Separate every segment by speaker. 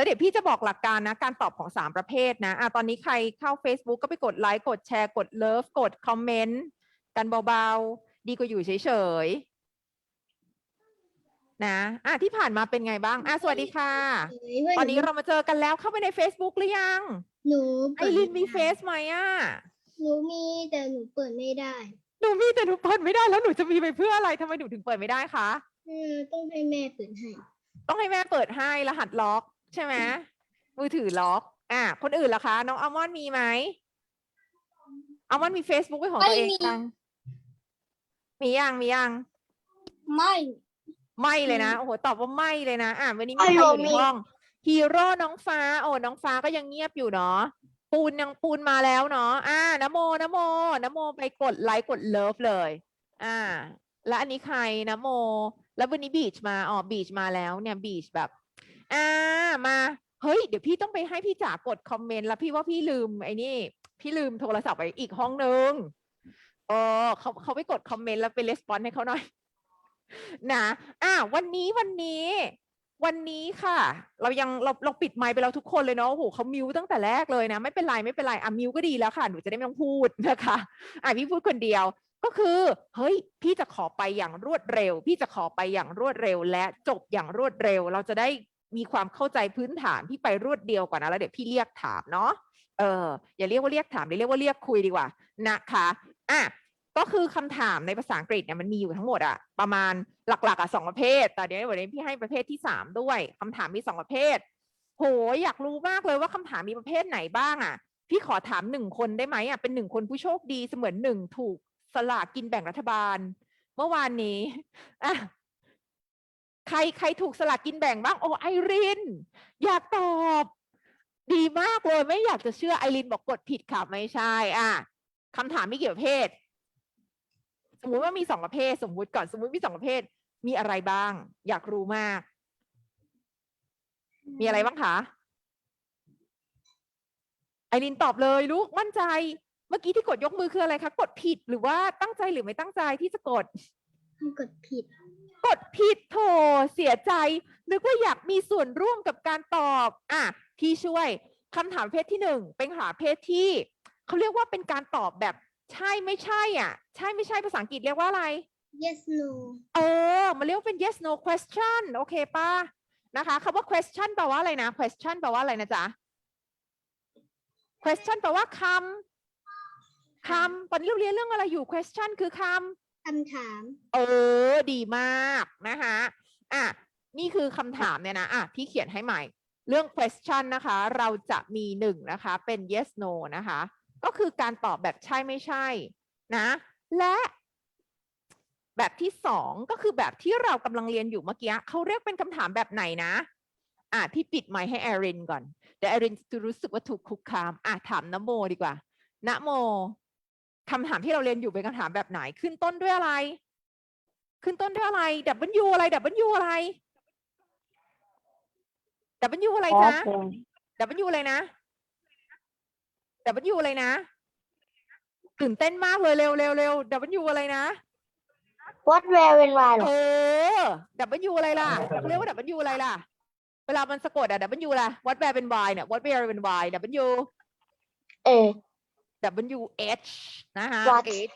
Speaker 1: แล้วเดี๋ยวพี่จะบอกหลักการนะการตอบของสามประเภทนะอะตอนนี้ใครเข้า Facebook ก็ไปกดไลค์กดแชร์ กดเลิฟกดคอมเมนต์กันเบาๆ ดีกว่าอยู่เฉยๆนะอะที่ผ่านมาเป็นไงบ้างอะสวัสดีค่ะ ตอนนี้เรามาเจอกันแล้วเข้าไปใน Facebook หรือยัง
Speaker 2: หนู
Speaker 1: ไอ
Speaker 2: เปิด
Speaker 1: รินมี
Speaker 2: ไได้
Speaker 1: เฟซไหมอะ
Speaker 2: หนูมีแต่หนูเปิดไม่ได้
Speaker 1: หนูมีแต่หนูเปิดไม่ได้แล้วหนูจะมีไปเพื่ออะไรทำไมหนูถึงเปิดไม่ได้คะ
Speaker 2: อืมต้องให้แม่เปิดให้
Speaker 1: ต้องให้แม่เปิดให้รหัสล็อก ใช่ไหมมือถือล็อกอะคนอื่นล่ะคะ น้องอัลมอนด์มีไหมอัลมอนด์มี Facebook เป็นของตัวเอง
Speaker 2: ไม่มี
Speaker 1: ยังมียังมียัง
Speaker 2: ไม่
Speaker 1: ไม่เลยนะ
Speaker 2: อืม
Speaker 1: โอ้โห ตอบว่าไม่เลยนะ อะวันนี้มี
Speaker 2: ไม่
Speaker 1: ใคร
Speaker 2: หร
Speaker 1: อ
Speaker 2: อก
Speaker 1: ยู่ใน
Speaker 2: มี
Speaker 1: ห้อง ฮีโร่น้องฟ้า โอ้ น้องฟ้าก็ยังเงียบอยู่เนาะ ปูนยังปูนมาแล้วเนาะ อ่านโมนโมนโมไปกดไลค์กดเลิฟเลย อ่า แล้วอันนี้ใครนะโม แล้ววันนี้บีชมา อ๋อ บีชมาแล้วเนี่ย บีชแบบ อ่ามาเฮ้ยเดี๋ยวพี่ต้องไปให้พี่จ๋ากดคอมเมนต์แล้วพี่ว่าพี่ลืมไอ้นี่ พี่ลืมโทรศัพท์ไปอีกห้องนึงเออเขาเขาไปกดคอมเมนต์แล้วไปレスปอนให้เขาหน่อยนะอะวันนี้วันนี้ วันนี้ค่ะ เรายังเราเราปิดไมค์ไปแล้วทุกคนเลยเนาะโอ้โหเขามิวตั้งแต่แรกเลยนะ ไม่เป็นไรไม่เป็นไรอะมิวก็ดีแล้วค่ะหนูจะได้ไม่ต้องพูดนะคะอะพี่พูดคนเดียวก็คือ เฮ้ย พี่จะขอไปอย่างรวดเร็ว พี่จะขอไปอย่างรวดเร็วและจบอย่างรวดเร็ว เราจะได้ มีความเข้าใจพื้นฐานพี่ไปรวดเดียวก่อนนะแล้วเดี๋ยวพี่เรียกถามเนาะเอออย่าเรียกว่าเรียกถามเดี๋ยเรียกว่าเรียกคุยดีกว่านะคะอะก็คือคำถามในภาษาอังกฤษเนี่ยมันมีอยู่ทั้งหมดอะประมาณหลักๆอะสองประเภท แต่เดี๋ยววันนี้พี่ให้ประเภทที่สามด้วยคำถามมีสองประเภท โหอยากรู้มากเลยว่าคำถามมีประเภทไหนบ้างอะพี่ขอถามหนึ่งคนได้ไหมอะเป็นหนึ่งคนผู้โชคดีเสมือนหนึ่งถูกสลากกินแบ่งรัฐบาล เมื่อวานนี้อะ ใครใครถูกสลากกินแบ่งบ้างโอ้ไอริน อยากตอบดีมากเลยไม่อยากจะเชื่อไอรินบอกกดผิดค่ะไม่ใช่ อะคำถามมีกี่ประเภทสมมุติว่ามีสองประเภท สมมุติก่อนสมมุติมีสองประเภท มีอะไรบ้าง อยากรู้มาก มีอะไรบ้างคะไอรินตอบเลยลูกมั่นใจ เมื่อกี้ที่กดยกมือคืออะไรคะกดผิดหรือว่าตั้งใจหรือไม่ตั้งใจที่จะกด
Speaker 2: กดผิด
Speaker 1: กดผิดโถเสียใจ นึกว่าอยากมีส่วนร่วมกับการตอบ อะ พี่ช่วยคำถามประเพศที่หนึ่งเป็นคำถามประเพศที่เขาเรียกว่าเป็นการตอบแบบใช่ไม่ใช่อะ ใช่ไม่ใช่ภาษาอังกฤษเรียกว่าอะไร
Speaker 2: yes no
Speaker 1: เออมันเรียกว่าเป็น yes no question โอเคป่ะนะคะคำว่า question แปลว่าอะไรนะ question แปลว่าอะไรนะจ๊ะ question แปลว่าคำคำตอนนี้เราเรียนเรื่องอะไรอยู่ question คือคำ
Speaker 2: คำถาม
Speaker 1: เออ ดีมากนะคะอะนี่คือคำถามเนี่ยนะอะพี่เขียนให้ใหม่ เรื่อง question นะคะ เราจะมีหนึ่งนะคะ เป็น yes no นะคะ ก็คือการตอบแบบใช่ไม่ใช่นะ และแบบที่สองก็คือแบบที่เรากำลังเรียนอยู่เมื่อกี้เขาเรียกเป็นคำถามแบบไหนนะ อะพี่ปิดไมค์ให้แอรินก่อน เดี๋ยวแอรินจะรู้สึกว่าถูกคุกคาม อะถามนโมดีกว่านโม คำถามที่เราเรียนอยู่เป็นคำถามแบบไหนขึ้นต้นด้วยอะไร ขึ้นต้นด้วยอะไร W อะไร W อะไร W อะไรจ๊ะ W อะไรนะ W อะไรนะตื่นเต้นมากเลยเร็วเร็วเร็ว W อะไรนะ
Speaker 2: what where when why
Speaker 1: เออ W อะไรล่ะเขาเรียกว่า W อะไรล่ะ เวลามันสะกดอะ W ล่ะ what where เป็น Y เนี่ย what where เป็น Y W
Speaker 2: เอ
Speaker 1: W H นะคะ
Speaker 2: What?
Speaker 1: H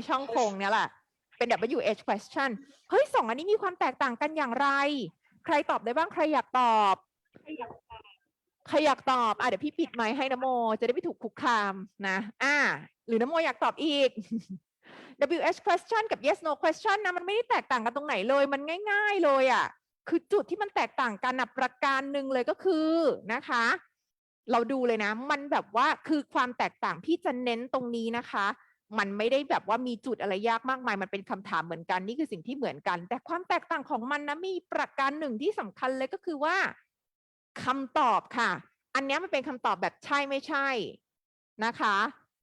Speaker 1: H ช่องโคงเนี่ยแหละ เป็น W H question เฮ้ยสองอันนี้มีความแตกต่างกันอย่างไร ใครตอบได้บ้างใครอยากตอบ ใครอยากตอบ อะเดี๋ยวพี่ปิดไมค์ให้นโม จะได้ไม่ถูกคุกคามนะ อ่า หรือนโมอยากตอบอีก W H question กับ yes no question นะ มันไม่ได้แตกต่างกันตรงไหนเลย มันง่าย ๆ เลยอะ คือจุดที่มันแตกต่างกันนะประการหนึ่งเลยก็คือนะคะ เราดูเลยนะ มันแบบว่าคือความแตกต่างพี่จะเน้นตรงนี้นะคะ มันไม่ได้แบบว่ามีจุดอะไรยากมากมาย มันเป็นคำถามเหมือนกันนี่คือสิ่งที่เหมือนกัน แต่ความแตกต่างของมันนะมีประการหนึ่งที่สำคัญเลยก็คือว่าคำตอบค่ะ อันนี้มันเป็นคำตอบแบบใช่ไม่ใช่นะคะ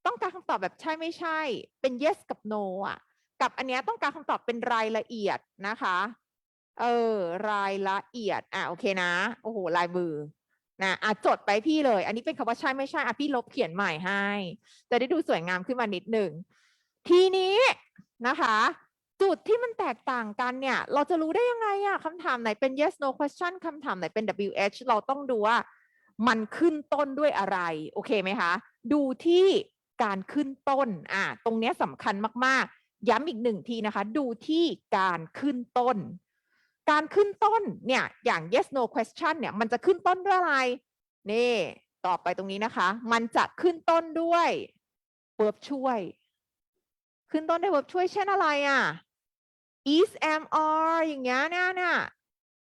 Speaker 1: ต้องการคำตอบแบบใช่ไม่ใช่ เป็น yes กับ no อะ กับอันนี้ต้องการคำตอบเป็นรายละเอียดนะคะ เออ รายละเอียดอะโอเคนะ โอ้โหลายมือ นะอะจดไปพี่เลย อันนี้เป็นคำว่าใช่ไม่ใช่อะพี่ลบเขียนใหม่ให้ จะได้ดูสวยงามขึ้นมานิดหนึ่ง ทีนี้นะคะ จุดที่มันแตกต่างกันเนี่ย เราจะรู้ได้ยังไงอะคำถามไหนเป็น yes no question คำถามไหนเป็น WH เราต้องดูว่ามันขึ้นต้นด้วยอะไร โอเคไหมคะ ดูที่การขึ้นต้นอะตรงเนี้ยสำคัญมากๆ ย้ำอีกหนึ่งทีนะคะ ดูที่การขึ้นต้น การขึ้นต้นเนี่ยอย่าง yes no question เนี่ยมันจะขึ้นต้นด้วยอะไร นี่ต่อไปตรงนี้นะคะ มันจะขึ้นต้นด้วย verb ช่วย ขึ้นต้นด้วย verb ช่วยเช่นอะไรอะ is am are อย่างเงี้ยเนี่ยเนี่ย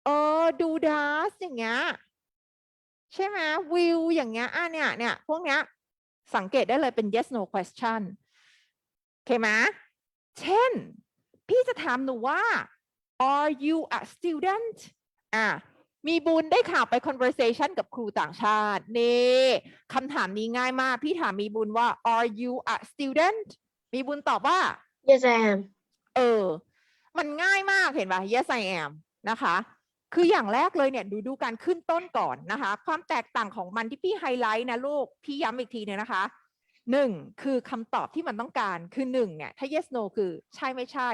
Speaker 1: เออ do does อย่างเงี้ยใช่ไหม will อย่างเงี้ยอะเนี่ยเนี่ยพวกเนี้ยสังเกตได้เลยเป็น yes no question โอเคไหมเช่น พี่จะถามหนูว่า are you a student อะมีบุญได้ข่าวไป conversation กับครูต่างชาตินี่คำถามนี้ง่ายมาก พี่ถามมีบุญว่า are you a student มีบุญตอบว่า
Speaker 2: yes I am
Speaker 1: เออ มันง่ายมากเห็นป่ะ yes I am นะคะ คืออย่างแรกเลยเนี่ยดูดูการขึ้นต้นก่อนนะคะ ความแตกต่างของมันที่พี่ไฮไลท์นะลูก พี่ย้ำอีกทีหนึงนะคะหนึ่งคือคำตอบที่มันต้องการคือหนึ่งเนี่ยถ้า yes no คือใช่ไม่ใช่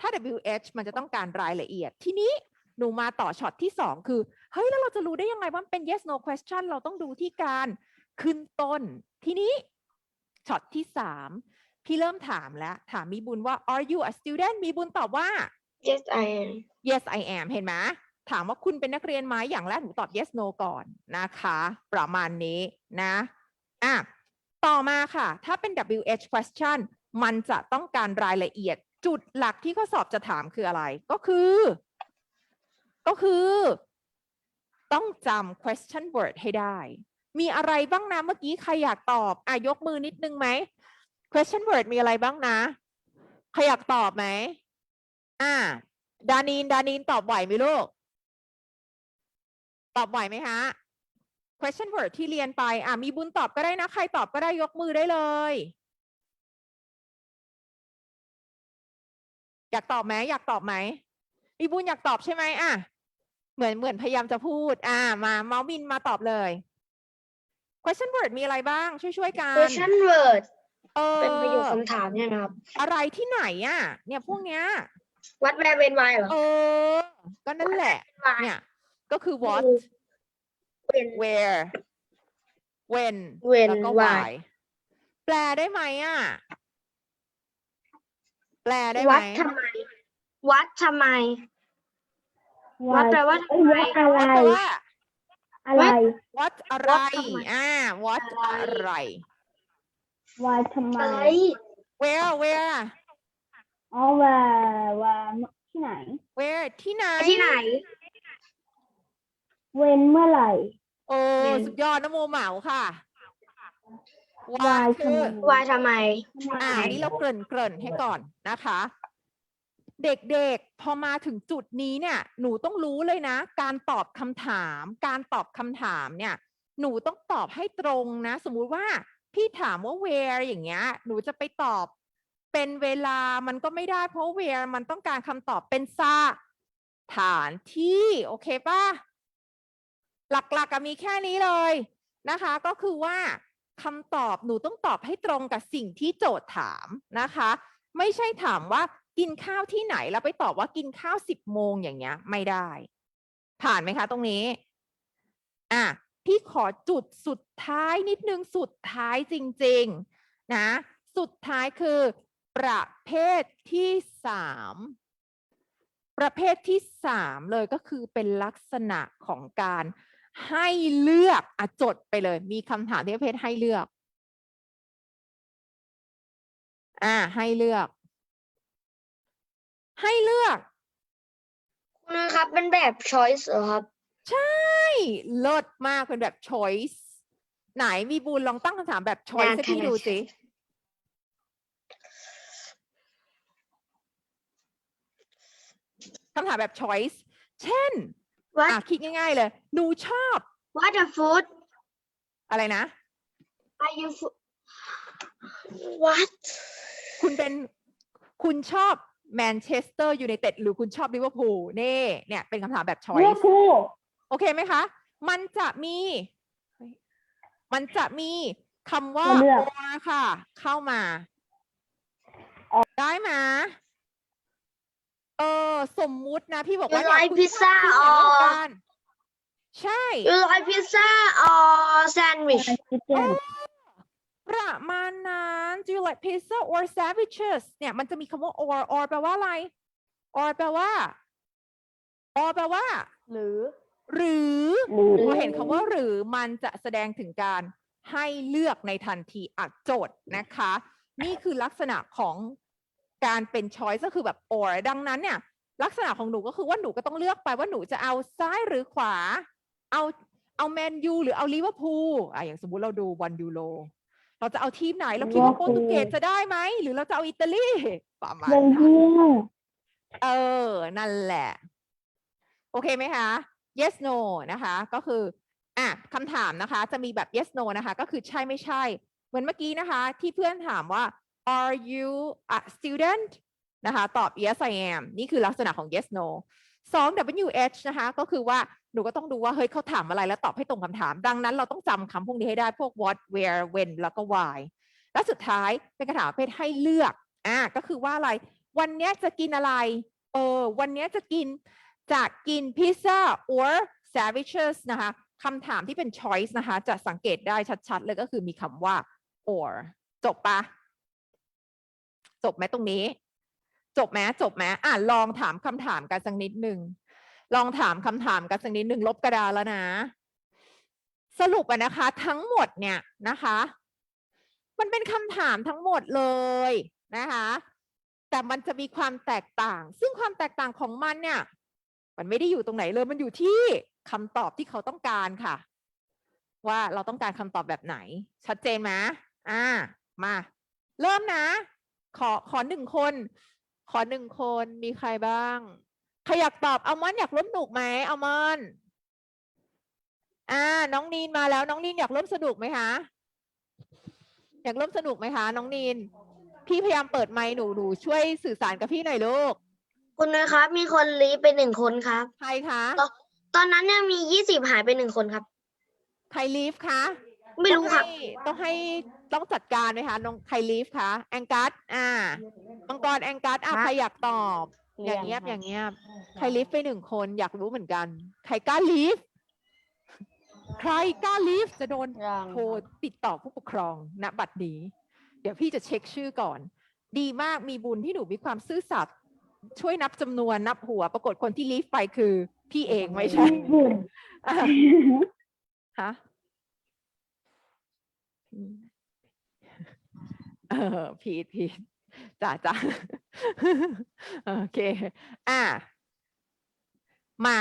Speaker 1: ถ้า WH มันจะต้องการรายละเอียด ทีนี้หนูมาต่อช็อตที่สองคือ เฮ้ย แล้วเราจะรู้ได้ยังไงว่ามันเป็น yes no question เราต้องดูที่การขึ้นต้น ทีนี้ช็อตที่สามพี่เริ่มถามแล้ว ถามมีบุญว่า are you a student มีบุญตอบว่า
Speaker 2: yes I am
Speaker 1: yes I am เห็นไหมถามว่าคุณเป็นนักเรียนไหมอย่างแรกหนูตอบ yes no ก่อนนะคะ ประมาณนี้นะอะต่อมาค่ะ ถ้าเป็น WH question มันจะต้องการรายละเอียด จุดหลักที่ข้อสอบจะถามคืออะไร ก็คือ ก็คือ ต้องจำ question word ให้ได้ มีอะไรบ้างนะเมื่อกี้ใครอยากตอบอะยกมือนิดนึงไหม question word มีอะไรบ้างนะ ใครอยากตอบไหมอ่าดานีนดานีนตอบไหวไหมลูก ตอบไหวไหมฮะ question word ที่เรียนไป อ่ามีบุญตอบก็ได้นะ ใครตอบก็ได้ยกมือได้เลย อยากตอบไหมอยากตอบไหมมีบุญอยากตอบใช่ไหมอะเหมือนเหมือนพยายามจะพูด อ่า มาเมาส์มินมาตอบเลย question word มีอะไรบ้าง ช่วยช่วยๆกัน
Speaker 2: question word
Speaker 1: เออ
Speaker 2: เป็นประโยคคำถามเนี่ยนะครับ
Speaker 1: อะไรที่ไหนอะ เนี่ยพวกเนี้ย
Speaker 2: what where when why เหรอ
Speaker 1: เออ ก็นั่นแหละ
Speaker 2: why
Speaker 1: เนี่ย ก็คือ what
Speaker 2: when
Speaker 1: where when
Speaker 2: when
Speaker 1: แล้วก็
Speaker 2: why
Speaker 1: why แปลได้ไหมอะ แปลได้ไหม
Speaker 2: what ทำไม what ทำไม what แปลว่าทำไม
Speaker 3: อะไร
Speaker 1: แปลว่า
Speaker 3: อะไร
Speaker 1: what อะไร
Speaker 2: what ทำไม
Speaker 1: อ่า what อะไร
Speaker 3: วายทำไม
Speaker 2: อะไร
Speaker 1: where where
Speaker 3: อ๋อว่า ว่าที่ไหน
Speaker 1: where ที่ไหน
Speaker 2: ที่ไหน
Speaker 3: เว้นเมื่อไหร่
Speaker 1: โอ้
Speaker 2: when
Speaker 1: สุดยอดนะโมเหมาค่ะ why
Speaker 3: why
Speaker 1: คือ
Speaker 3: ทำไม
Speaker 2: why ทำไม
Speaker 1: อ่าอันนี้เราเกริ่นเกริ่นให้ก่อนนะคะ เด็กๆ พอมาถึงจุดนี้เนี่ย หนูต้องรู้เลยนะ การตอบคำถาม การตอบคำถามเนี่ย หนูต้องตอบให้ตรงนะ สมมุติว่าพี่ถามว่า where อย่างเงี้ย หนูจะไปตอบ เป็นเวลามันก็ไม่ได้เพราะ where มันต้องการคำตอบเป็นสถานที่ โอเคป่ะ หลักๆอะมีแค่นี้เลยนะคะ ก็คือว่า คำตอบหนูต้องตอบให้ตรงกับสิ่งที่โจทย์ถามนะคะ ไม่ใช่ถามว่ากินข้าวที่ไหนแล้วไปตอบว่ากินข้าวสิบโมงอย่างเงี้ย ไม่ได้ ผ่านไหมคะตรงนี้ อะพี่ขอจุดสุดท้ายนิดนึงสุดท้ายจริง ๆ นะ สุดท้ายคือ ประเภทที่สามประเภทที่สามเลยก็คือเป็นลักษณะของการ ให้เลือกอะจดไปเลย มีคำถามที่ประเภทให้เลือก อ่า ให้เลือก ให้เลือก
Speaker 2: คุณนะครับเป็นแบบ choice เหรอครับ
Speaker 1: ใช่เลิศมากเป็นแบบ choice ไหนมีบูลลองตั้งคำถามแบบ choice ให้พี่ดูสิคำถามแบบ choice เช่น
Speaker 2: what
Speaker 1: อะคิดง่าย ๆ เลย หนูชอบ
Speaker 2: what the food
Speaker 1: อะไรนะ
Speaker 2: are you fo- what
Speaker 1: คุณเป็นคุณชอบแมนเชสเตอร์ยูไนเต็ดหรือคุณชอบลิเวอร์พูลนี่เนี่ยเป็นคำถามแบบ
Speaker 3: เลือก
Speaker 1: choice
Speaker 3: คู่
Speaker 1: โอเคไหมคะ มันจะมีเฮ้ยมันจะมีคำว่า
Speaker 3: มาเลือก
Speaker 1: or ค่ะ เข้ามา ได้ไหม เออ สมมุตินะ พี่บอก
Speaker 2: You
Speaker 1: ว่าเนี่ย
Speaker 2: like
Speaker 1: คุณ
Speaker 2: pizza
Speaker 1: ชอบกินอาหาร
Speaker 2: or
Speaker 1: กันใช่
Speaker 2: You like pizza or sandwich
Speaker 3: chicken
Speaker 1: ประมาณนั้น Do you like pizza or sandwiches เนี่ยมันจะมีคำว่า or or แปลว่าอะไร or แปลว่า or แปลว่า
Speaker 4: หรือ
Speaker 1: หรือ
Speaker 3: หรือ
Speaker 1: พอเห็นคำว่าหรือมันจะแสดงถึงการให้เลือกในทันทีอักโจทย์นะคะ นี่คือลักษณะของ การเป็น choice ก็คือแบบ or ดังนั้นเนี่ยลักษณะของหนูก็คือว่าหนูก็ต้องเลือกไปว่าหนูจะเอาซ้ายหรือขวา เอาเอาแมนยูหรือเอาลิเวอร์พูลอะอย่างสมมุติเราดูบอลยูโรเราจะเอาทีมไหนเราคิดว่าโปรตุเกสจะได้ไหมหรือเราจะเอาอิตาลีประมาณ
Speaker 3: เบล
Speaker 1: นั้น
Speaker 3: เยียม
Speaker 1: เออ นั่นแหละ โอเคไหมคะ yes no นะคะ ก็คืออะคำถามนะคะ จะมีแบบ yes no นะคะ ก็คือใช่ไม่ใช่ เหมือนเมื่อกี้นะคะ ที่เพื่อนถามว่า are you a student นะคะ ตอบ yes I am นี่คือลักษณะของ yes no สอง WH นะคะ ก็คือว่าหนูก็ต้องดูว่า เฮ้ยเขาถามอะไรแล้วตอบให้ตรงคำถาม ดังนั้นเราต้องจำคำพวกนี้ให้ได้พวก what where when แล้วก็ why และสุดท้ายเป็นคำถามประเภทให้เลือก อ่า ก็คือว่าอะไร วันนี้จะกินอะไร เออ วันนี้จะกิน จะกินพิซซ่า or sandwiches นะคะคำถามที่เป็น choice นะคะ จะสังเกตได้ชัดๆ เลยก็คือมีคำว่า or จบปะ จบไหมตรงนี้ จบไหมจบไหมอะลองถามคำถามกันสักนิดหนึ่งลองถามคำถามกันสักนิดหนึ่งลบกระดานแล้วนะ สรุปอะนะคะ ทั้งหมดเนี่ยนะคะ มันเป็นคำถามทั้งหมดเลยนะคะ แต่มันจะมีความแตกต่าง ซึ่งความแตกต่างของมันเนี่ย มันไม่ได้อยู่ตรงไหนเลยมันอยู่ที่คำตอบที่เขาต้องการค่ะ ว่าเราต้องการคำตอบแบบไหน ชัดเจนไหมอ่า มา เริ่มนะ ขอขอหนึ่งคน ขอหนึ่งคนมีใครบ้าง ใครอยากตอบอัลมอนด์อยากร่วมสนุกไหมอัลมอนด์อ่า น้องนีนมาแล้ว น้องนีนอยากร่วมสนุกไหมคะอยากร่วมสนุกไหมคะ น้องนีน พี่พยายามเปิดไมค์หนูหนูช่วยสื่อสารกับพี่หน่อยลูก
Speaker 2: คุณนุ้ยครับ มีคนลีฟไปหนึ่งคนครับ
Speaker 1: ใครคะ
Speaker 2: ตอนนั้นเนี่ยมียี่สิบหายไปหนึ่งคนครับ
Speaker 1: ใครลีฟคะ
Speaker 2: ไม่รู้ครับ
Speaker 1: ต้องให้ต้องให้ ต้องจัดการไหมคะน้องใครลีฟคะแองกัสอ่ามังกรแองกัสอะ
Speaker 2: ครับ
Speaker 1: ใครอยากตอบ
Speaker 4: เรี
Speaker 1: อยย่าง
Speaker 4: น
Speaker 1: เงียบ
Speaker 4: ค่ะ
Speaker 1: อย่างเงียบใครลีฟไปหนึ่งคนอยากรู้เหมือนกัน ใครกล้าลีฟใครกล้าลีฟจะโดน
Speaker 4: ยัง
Speaker 1: โทรติดต่อผู้ปกครองณบัดนี้ เดี๋ยวพี่จะเช็คชื่อก่อน ดีมากมีบุญที่หนูมีความซื่อสัตย์ช่วยนับจำนวนนับหัว ปรากฏคนที่ลีฟไปคือ พี่เองไม่ใช่
Speaker 3: บุญ
Speaker 1: อะฮะอืม เออพีดพีดจ้าจ้าโอเค อะ มา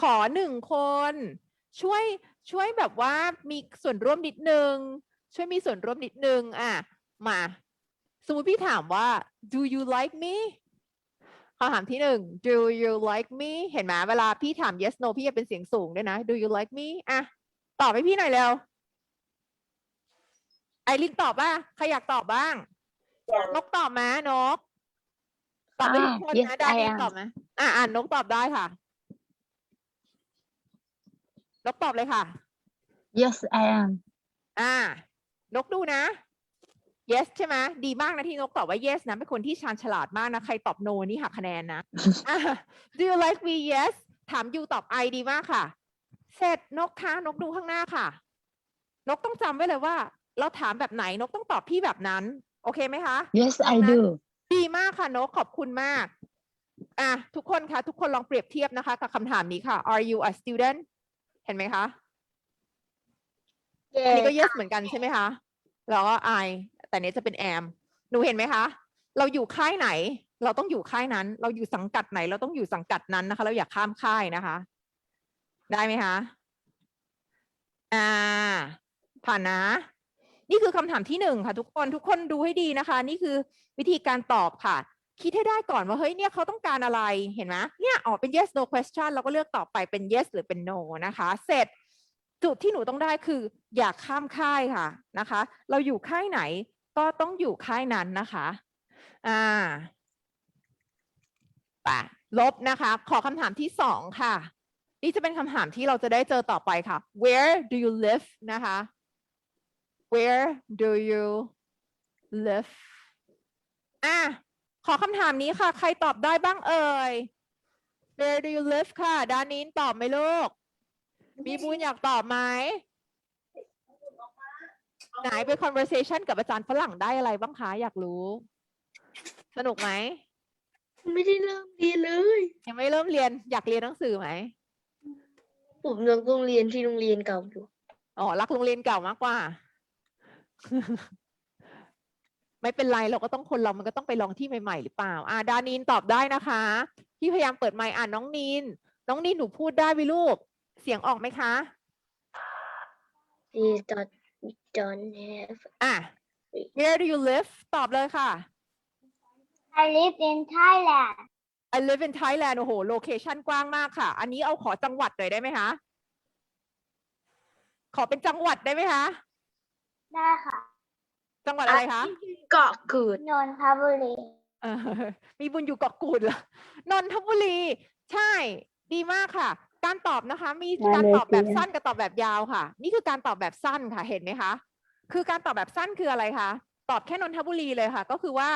Speaker 1: ขอหนึ่งคน ช่วยช่วยแบบว่ามีส่วนร่วมนิดนึง ช่วยมีส่วนร่วมนิดนึง อะ มา สมมติพี่ถามว่า do you like me คำถามที่หนึ่ง do you like me เห็นไหมเวลาพี่ถาม yes no พี่จะเป็นเสียงสูงด้วยนะ do you like me อะ ตอบให้พี่หน่อยเร็ว ไอรินตอบบ้างใครอยากตอบบ้าง นกตอบไหมนก ตอบไปทุกคน
Speaker 4: yes
Speaker 1: นะ ได้
Speaker 4: I
Speaker 1: น
Speaker 4: am
Speaker 1: ตอบไหมอะอ่านนกตอบได้ค่ะ นกตอบเลยค่ะ
Speaker 4: yes I am
Speaker 1: อ่า นกดูนะ yes ใช่ไหมดีมากนะที่นกตอบว่า yes นะ เป็นคนที่ชาญฉลาดมากนะ ใครตอบ no นี่หักคะแนนนะอะ do you like me yes ถาม you ตอบ I ดีมากค่ะ เสร็จนกคะนกดูข้างหน้าค่ะ นกต้องจำไว้เลยว่า เราถามแบบไหนนกต้องตอบพี่แบบนั้น โอเคไหมคะ
Speaker 4: yes I
Speaker 1: ดังนั้น
Speaker 4: do
Speaker 1: ดีมากค่ะนกขอบคุณมากอะทุกคนคะทุกคนลองเปรียบเทียบนะคะกับคำถามนี้ค่ะ are you a student เห็นไหมคะอันนี้ก็ yes เหมือนกันใช่ไหมคะ แล้วก็ I แต่เนี้ยจะเป็น am หนูเห็นไหมคะ เราอยู่ค่ายไหน เราต้องอยู่ค่ายนั้น เราอยู่สังกัดไหน เราต้องอยู่สังกัดนั้นนะคะ เราอย่าข้ามค่ายนะคะ ได้ไหมคะ อ่า ผ่านนะ นี่คือคำถามที่หนึ่งค่ะ ทุกคนทุกคนดูให้ดีนะคะ นี่คือวิธีการตอบค่ะ คิดให้ได้ก่อนว่าเฮ้ยเนี่ยเขาต้องการอะไรเห็นไหมเนี่ยออกเป็น yes no question เราก็เลือกตอบไปเป็น yes หรือเป็น no นะคะ เสร็จจุดที่หนูต้องได้คืออย่าข้ามค่ายค่ะนะคะ เราอยู่ค่ายไหนก็ต้องอยู่ค่ายนั้นนะคะอ่าไปลบนะคะ ขอคำถามที่สองค่ะ นี่จะเป็นคำถามที่เราจะได้เจอต่อไปค่ะ where do you live นะคะ where do you live อะขอคำถามนี้ค่ะ ใครตอบได้บ้างเอ่ย Where do you live ค่ะ ดานินตอบไหมลูก มีบุญอยากตอบไหม ไหนไป conversation กับอาจารย์ฝรั่งได้อะไรบ้างคะ อยากรู้ สนุกไหม
Speaker 2: ไม่ได้เริ่มเรียนเลย
Speaker 1: ยังไม่เริ่มเรียน อยากเรียนหนังสือไหม
Speaker 2: ผมยังต้องเรียนที่โรงเรียนเก่าอยู่
Speaker 1: อ๋อ รักโรงเรียนเก่ามากกว่า ไม่เป็นไรเราก็ต้องคนเรามันก็ต้องไปลองที่ใหม่ๆหรือเปล่า อ่าดานินตอบได้นะคะพี่พยายามเปิดไมค์อ่านน้องนิน น้องนินหนูพูดได้ไหมลูก เสียงออกไหมคะ
Speaker 2: Please don't don't have
Speaker 1: อะ Where do you live ตอบเลยค่ะ
Speaker 3: I live in Thailand
Speaker 1: I live in Thailand โอ้โหโลเคชันกว้างมากค่ะ อันนี้เอาขอจังหวัดหน่อยได้ไหมคะ ขอเป็นจังหวัดได้ไหมคะ
Speaker 3: ได้ค่ะ
Speaker 1: จังหวัดอะไรคะ
Speaker 2: เกาะเกิด
Speaker 3: นนทบุรี
Speaker 1: เออมีบุญอยู่เกาะกูดเหรอนนทบุรี ใช่ ดีมากค่ะ การตอบนะคะ มี
Speaker 3: มา
Speaker 1: การ
Speaker 3: เล
Speaker 1: ตอบแบบ
Speaker 3: เซีย
Speaker 1: สั้นกับตอบแบบยาวค่ะ นี่คือการตอบแบบสั้นค่ะ เห็นไหมคะ คือการตอบแบบสั้นคืออะไรคะ ตอบแค่นนทบุรีเลยค่ะ ก็คือว่า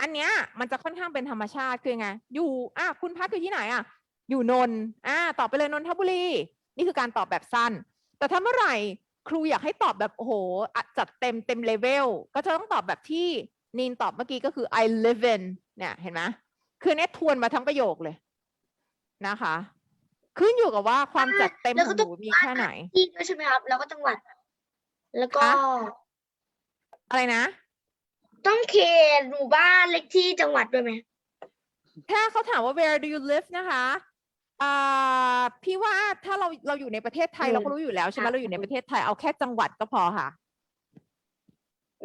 Speaker 1: อันเนี้ยมันจะค่อนข้างเป็นธรรมชาติคือไง อยู่อะคุณพักอยู่ที่ไหนอะ อยู่นนท์อ่า ตอบไปเลยนนทบุรี นี่คือการตอบแบบสั้น แต่ถ้าเมื่อไหร่ ครูอยากให้ตอบแบบโอ้โหอะจัดเต็มเต็มเลเวลก็จะต้องตอบแบบที่นีนตอบเมื่อกี้ก็คือ I live in เนี่ยเห็นไหมคือเน็ตทวนมาทั้งประโยคเลยนะคะ ขึ้นอยู่กับว่าความจัดเต็ม
Speaker 2: แล้ว
Speaker 1: ข
Speaker 2: ก็
Speaker 1: องห
Speaker 2: ต้อง
Speaker 1: นูมีแค่ไหน
Speaker 2: ที่ด้วยใช่ไหมครับ แล้วก็จังหวัด แล้วก็
Speaker 1: คะอะไรนะ
Speaker 2: ต้องเขตหมู่บ้านเล็กที่จังหวัดด้วยไหม
Speaker 1: ถ้าเขาถามว่า where do you live นะคะ อ่าพี่ว่าถ้าเราเราอยู่ในประเทศไทย
Speaker 2: อืม
Speaker 1: เราก็รู้อยู่แล้วใช่ไหม
Speaker 2: ค่ะ
Speaker 1: เราอยู่ในประเทศไทยเอาแค่จังหวัดก็พอค่ะ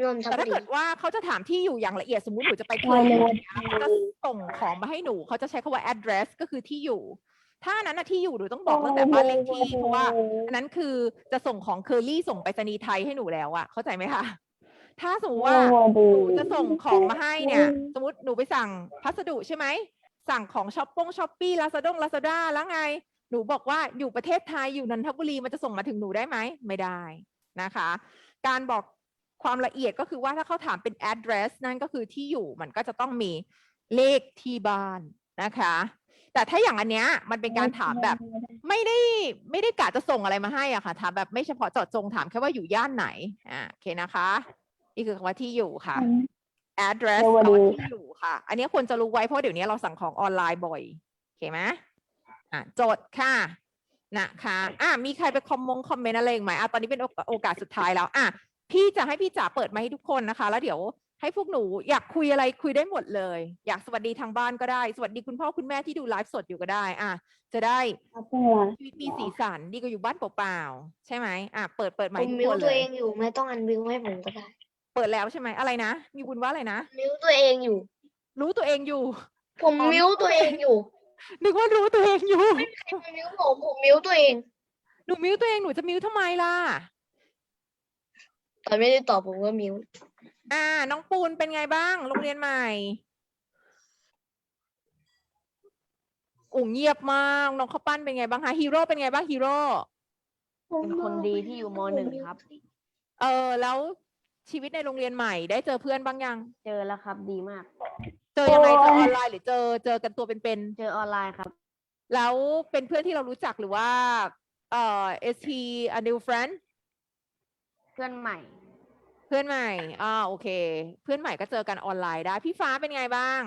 Speaker 2: นนท
Speaker 1: แต่
Speaker 2: บุ
Speaker 1: ถ้า
Speaker 2: รี
Speaker 1: เกิดว่าเขาจะถามที่อยู่อย่างละเอียดสมมุติหนูจะไปเค
Speaker 3: ไม่
Speaker 1: ย
Speaker 3: เลย
Speaker 1: เขาจะส่งของมาให้หนูเขาจะใช้คำว่า address ก็คือที่อยู่ ถ้าอันนั้นนะที่อยู่หนูต้องบอกตั้งแต่บ้านเลขที่เพราะว่า อันนั้นคือจะส่งของเคอรี่ส่งไปรษณีย์ไทยให้หนูแล้วอะเข้าใจไหมคะถ้าสมมติว่า หนูจะส่งของมาให้เนี่ย สมมติหนูไปสั่งพัสดุใช่ไหม สั่งของช้อปปงช้อปปี้ลาซาดงลาซาด้าแล้วไง หนูบอกว่าอยู่ประเทศไทยอยู่นนทบุรีมันจะส่งมาถึงหนูได้ไหมไม่ได้นะคะ การบอกความละเอียดก็คือว่าถ้าเขาถามเป็น address นั่นก็คือที่อยู่มันก็จะต้องมีเลขที่บ้านนะคะ แต่ถ้าอย่างอันเนี้ยมันเป็นการถามแบบไม่ได้ไม่ได้กะจะส่งอะไรมาให้อะค่ะถามแบบไม่เฉพาะเจาะจงถามแค่ว่าอยู่ย่านไหนอ่าโอเคนะคะ นี่คือคำว่าที่อยู่ค่ะ address
Speaker 3: สวัส
Speaker 1: คำ
Speaker 3: ดี
Speaker 1: ว่าที่อยู่ค่ะ อันนี้ควรจะรู้ไว้เพราะเดี๋ยวนี้เราสั่งของออนไลน์บ่อยโอเคไหมอะจดค่ะนะคะอะมีใครไปคอมมงคอมเมนต์อะไรอีกไหมอะตอนนี้เป็นโอกาสโอกาสสุดท้ายแล้วอะพี่จะให้พี่จ๋าเปิดมาให้ทุกคนนะคะ แล้วเดี๋ยวให้พวกหนูอยากคุยอะไรคุยได้หมดเลย อยากสวัสดีทางบ้านก็ได้ สวัสดีคุณพ่อคุณแม่ที่ดูไลฟ์สดอยู่ก็ได้ อะ จะได้
Speaker 3: เอาเป็นไร
Speaker 1: ชีวิตมีสีสันดีกว่าอยู่บ้านเปล่าๆใช่ไหมอะเปิดเปิดไม
Speaker 2: ผ
Speaker 1: ค์
Speaker 2: ม
Speaker 1: ทุก
Speaker 2: มิว
Speaker 1: คน
Speaker 2: ตั
Speaker 1: เล
Speaker 2: วยเองอยู่ไม่ต้องอันวิวให้ผมก็ได้
Speaker 1: เปิดแล้วใช่ไหมอะไรนะ มีบุญว่าอะไรนะ
Speaker 2: มิวตัวเองอยู่
Speaker 1: รู้ตัวเองอยู่
Speaker 2: ผม
Speaker 1: อ๋อ
Speaker 2: มิวตัวเองอยู่
Speaker 1: นึกว่ารู้ตัวเองอยู่
Speaker 2: ใครมามิวผมผมมิวตัวเอง
Speaker 1: หนูมิวตัวเองหนูจะมิวทำไมล่ะ
Speaker 2: ตอนไม่ได้ตอบผมก็มิว
Speaker 1: อ่า น้องปูนเป็นไงบ้าง โรงเรียนใหม่โอ้เงียบมาก น้องข้าวปั้นเป็นไงบ้างคะฮีโร่เป็นไงบ้างฮีโร่
Speaker 5: เป็นคนดีที่อยู่มหนึ่งครับ
Speaker 1: เออ แล้ว ชีวิตในโรงเรียนใหม่ได้เจอเพื่อนบ้างยัง
Speaker 5: เจอแล้วครับดีมาก
Speaker 1: เจอยังไงเจอออนไลน์หรือเจอเจอกันตัวเป็นๆ
Speaker 5: เจอออนไลน์ครับ
Speaker 1: แล้วเป็นเพื่อนที่เรารู้จักหรือว่าเอ่อ is he a new friend
Speaker 5: เพื่อนใหม่
Speaker 1: เพื่อนใหม่อ่าโอเค เพื่อนใหม่ก็เจอกันออนไลน์ได้ พี่ฟ้าเป็นไงบ้าง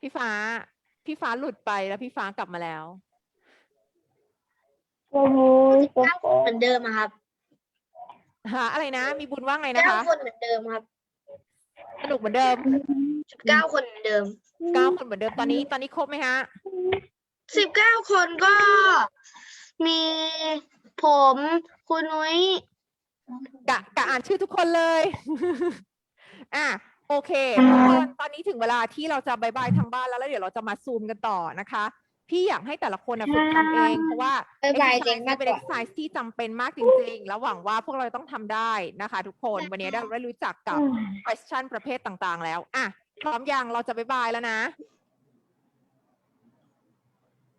Speaker 1: พี่ฟ้า พี่ฟ้าหลุดไปแล้วพี่ฟ้ากลับมาแล้ว
Speaker 3: โอ้โห
Speaker 2: เก้าคนเหมือนเดิมอะครับ
Speaker 1: หาอะไรนะ มีบุญว่าไงนะ
Speaker 2: เก้า
Speaker 1: คะ
Speaker 2: คนเหมือนเดิมครับ
Speaker 1: สนุกเหมือนเดิม
Speaker 2: สิบเก้าคนเหมือนเดิม
Speaker 1: เก้าคนเหมือนเดิมตอนนี้ตอนนี้ครบไหมฮะ
Speaker 2: สิบเก้าคนก็มีผมคุณนุ้ย
Speaker 1: กะกะอ่านชื่อทุกคนเลย อะโอเคทุกคนตอนนี้ถึงเวลาที่เราจะบายบายทางบ้านแล้วแล้วเดี๋ยวเราจะมาซูมกันต่อนะคะ พี่อยากให้แต่ละคนนะฝึกทำเอง เพราะว่า
Speaker 2: บ๊ายบาย
Speaker 1: exercise
Speaker 2: เจ๋งมาก
Speaker 1: เป็น
Speaker 2: กว่า
Speaker 1: exercise ที่จำเป็นมากจริงๆ แล้วหวังว่าพวกเราต้องทำได้นะคะ ทุกคนวันนี้เราได้รู้จักกับ question ประเภทต่างๆ แล้ว อะ พร้อมยังเราจะบายบายแล้วนะ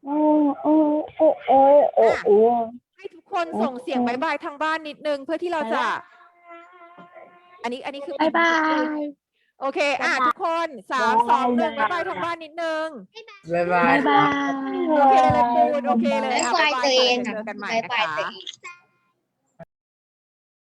Speaker 3: โอ้โอ้โอ้โอ้โอ้โอ้
Speaker 1: ให้ทุกคนส่งเสียงบายบายทางบ้านนิดนึงเพื่อที่เราจะ อันนี้อันนี้คือ
Speaker 5: บ๊ายบาย
Speaker 1: โอเค อะ ทุกคนสามสองหนึ่งบ๊ายบายทางบ้านนิดนึง
Speaker 4: บ๊ายบาย
Speaker 1: โอเคเลยปูนโอเคเลยอะ
Speaker 2: บ๊ายบาย
Speaker 1: บ๊ายบาย
Speaker 2: ตัวเอง
Speaker 1: ค่ะ
Speaker 2: อะ
Speaker 1: เจอกันใหม่
Speaker 2: บ๊าย
Speaker 1: นะ
Speaker 2: บาย
Speaker 1: คะ
Speaker 2: ตัวเอง